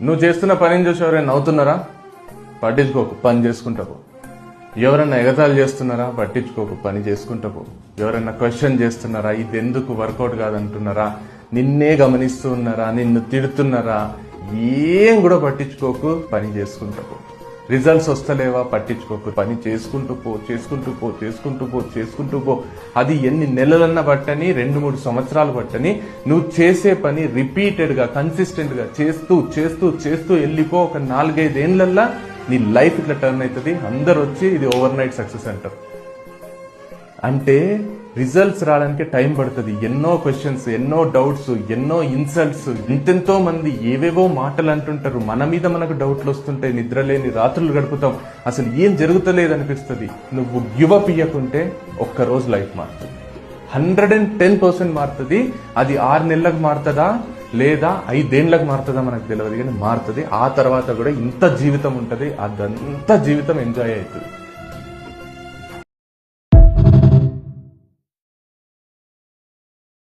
నువ్వు చేస్తున్న పనిని చూసి ఎవరైనా నవ్వుతున్నారా? పట్టించుకోకు పని చేసుకుంటా ఎవరైనా ఎవరన్నా ఎగతాళి చేస్తున్నారా? పట్టించుకోకు పని చేసుకుంటా ఎవరైనా ఎవరన్నా క్వశ్చన్ చేస్తున్నారా? ఇది ఎందుకు వర్కౌట్ కాదంటున్నారా? నిన్నే గమనిస్తూ ఉన్నారా? నిన్ను తిడుతున్నారా? ఏం కూడా పట్టించుకోకు పని చేసుకుంటా పో రిజల్ట్స్ వస్తలేవా? పట్టించుకోకు. పని చేసుకుంటూ పో చేసుకుంటూ పో చేసుకుంటూ పో చేసుకుంటూ పో. అది ఎన్ని నెలలన్నా బట్టని రెండు మూడు సంవత్సరాలు బట్టని నువ్వు చేసే పని రిపీటెడ్గా కన్సిస్టెంట్గా చేస్తూ చేస్తూ చేస్తూ వెళ్ళిపో ఒక నాలుగైదేళ్ళల్లా నీ లైఫ్ ఇట్లా టర్న్ అవుతుంది అందరు వచ్చి ఇది ఓవర్ నైట్ సక్సెస్ అంటారు. అంటే రిజల్ట్స్ రావడానికి టైం పడుతుంది. ఎన్నో క్వశ్చన్స్ ఎన్నో డౌట్స్ ఎన్నో ఇన్సల్ట్స్ ఇంతెంతో మంది ఏవేవో మాటలు అంటుంటారు. మన మీద మనకు డౌట్లు వస్తుంటాయి. నిద్రలేని రాత్రులు గడుపుతాం. అసలు ఏం జరుగుతలేదు అనిపిస్తుంది. నువ్వు గివప్ ఇయ్యకుంటే ఒక్క రోజు లైఫ్ మారుతుంది. హండ్రెడ్ అండ్ టెన్ పర్సెంట్ మారుతుంది. అది ఆరు నెలలకు మారుతుందా? లేదా ఐదేళ్ళకు మారుతుందా? మనకు తెలియదు కానీ మారుతుంది. ఆ తర్వాత కూడా ఇంత జీవితం ఉంటుంది. అదంతా జీవితం ఎంజాయ్ అవుతుంది.